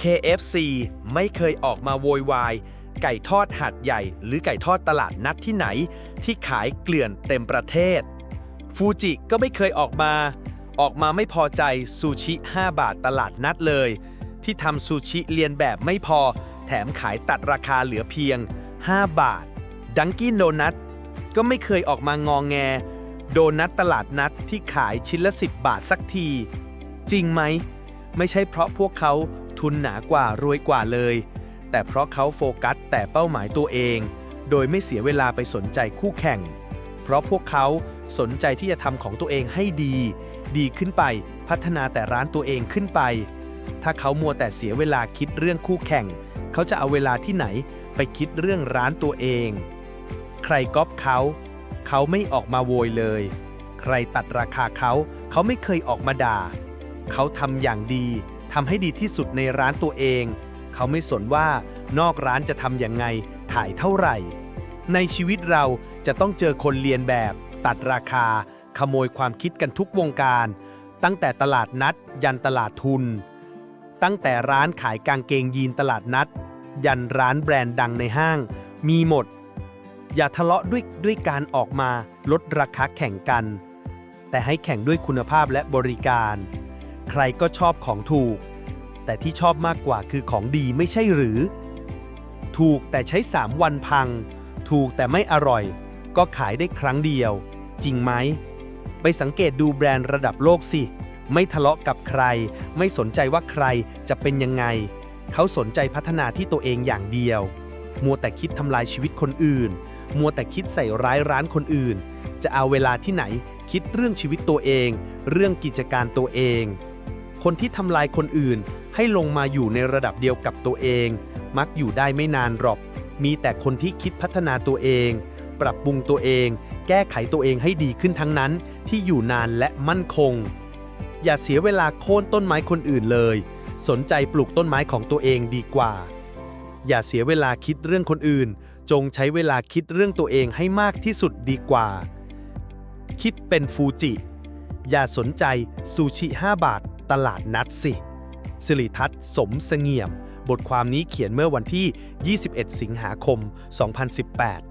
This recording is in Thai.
KFC ไม่เคยออกมาโวยวาย ไก่ทอดหัดใหญ่ หรือไก่ทอดตลาดนัดที่ไหน ที่ขายเกลื่อนเต็มประเทศ ฟูจิก็ไม่เคยออกมา ออกมาไม่พอใจซูชิ 5 บาทตลาดนัดเลย ที่ทำซูชิเรียนแบบไม่พอ แถมขายตัดราคาเหลือเพียง 5 บาท ดังกี้โดนัทก็ไม่เคยออกมางองแง โดนัทตลาดนัดที่ขายชิ้นละ 10 บาทสักที จริงไหม ไม่ใช่เพราะพวกเขา ทุนหนากว่ารวยกว่าเลย แต่เพราะเขาโฟกัสแต่เป้าหมายตัวเอง โดยไม่เสียเวลาไปสนใจคู่แข่ง เพราะพวกเขาสนใจที่จะทำของตัวเองให้ดี ดีขึ้นไปพัฒนาแต่ร้านตัวเองขึ้นไป ถ้าเขามัวแต่เสียเวลาคิดเรื่องคู่แข่ง เขาจะเอาเวลาที่ไหนไปคิดเรื่องร้านตัวเอง ใครก๊อปเขา เขาไม่ออกมาโวยเลย ใครตัดราคาเขา เขาไม่เคยออกมาด่า เขาทำอย่างดี ทำให้ดีที่สุดในร้านตัวเอง เขาไม่สนว่านอกร้านจะทำยังไง ถ่ายเท่าไหร่ ในชีวิตเราจะต้องเจอคนเรียนแบบ ตัดราคา ขโมยความคิดกันทุกวงการ ตั้งแต่ตลาดนัด ยันตลาดทุน ตั้งแต่ร้านขายกางเกงยีนตลาดนัด ยันร้านแบรนด์ดังในห้าง มีหมด อย่าทะเลาะด้วยด้วยการออกมาลดราคาแข่งกัน แต่ให้แข่งด้วยคุณภาพและบริการ ใครก็ชอบของถูก แต่ที่ชอบมากกว่าคือของดีไม่ใช่หรือ ถูกแต่ใช้ 3 วันพัง ถูกแต่ไม่อร่อย ก็ขายได้ครั้งเดียว จริงไหม ไปสังเกตดูแบรนด์ระดับโลกสิ ไม่ทะเลาะกับใคร ไม่สนใจว่าใครจะเป็นยังไง เขาสนใจพัฒนาที่ตัวเองอย่างเดียว มัวแต่คิดทำลายชีวิตคนอื่น มัวแต่คิดใส่ร้ายร้านคนอื่น จะเอาเวลาที่ไหนคิดเรื่องชีวิตตัวเอง เรื่องกิจการตัวเองคนที่ทำลายคนอื่น ให้ลงมาอยู่ในระดับเดียวกับตัวเอง มักอยู่ได้ไม่นานหรอก มีแต่คนที่คิดพัฒนาตัวเอง ปรับปรุงตัวเอง แก้ไขตัวเองให้ดีขึ้นทั้งนั้นที่อยู่นานและมั่นคง อย่าเสียเวลาโค่นต้นไม้คนอื่นเลย สนใจปลูกต้นไม้ของตัวเองดีกว่า อย่าเสียเวลาคิดเรื่องคนอื่น จงใช้เวลาคิดเรื่องตัวเองให้มากที่สุดดีกว่า คิดเป็นฟูจิ อย่าสนใจซูชิ 5 บาทตลาดนัดสิ สิริทัศน์สมเสงี่ยม บทความนี้เขียนเมื่อวันที่ 21 สิงหาคม 2018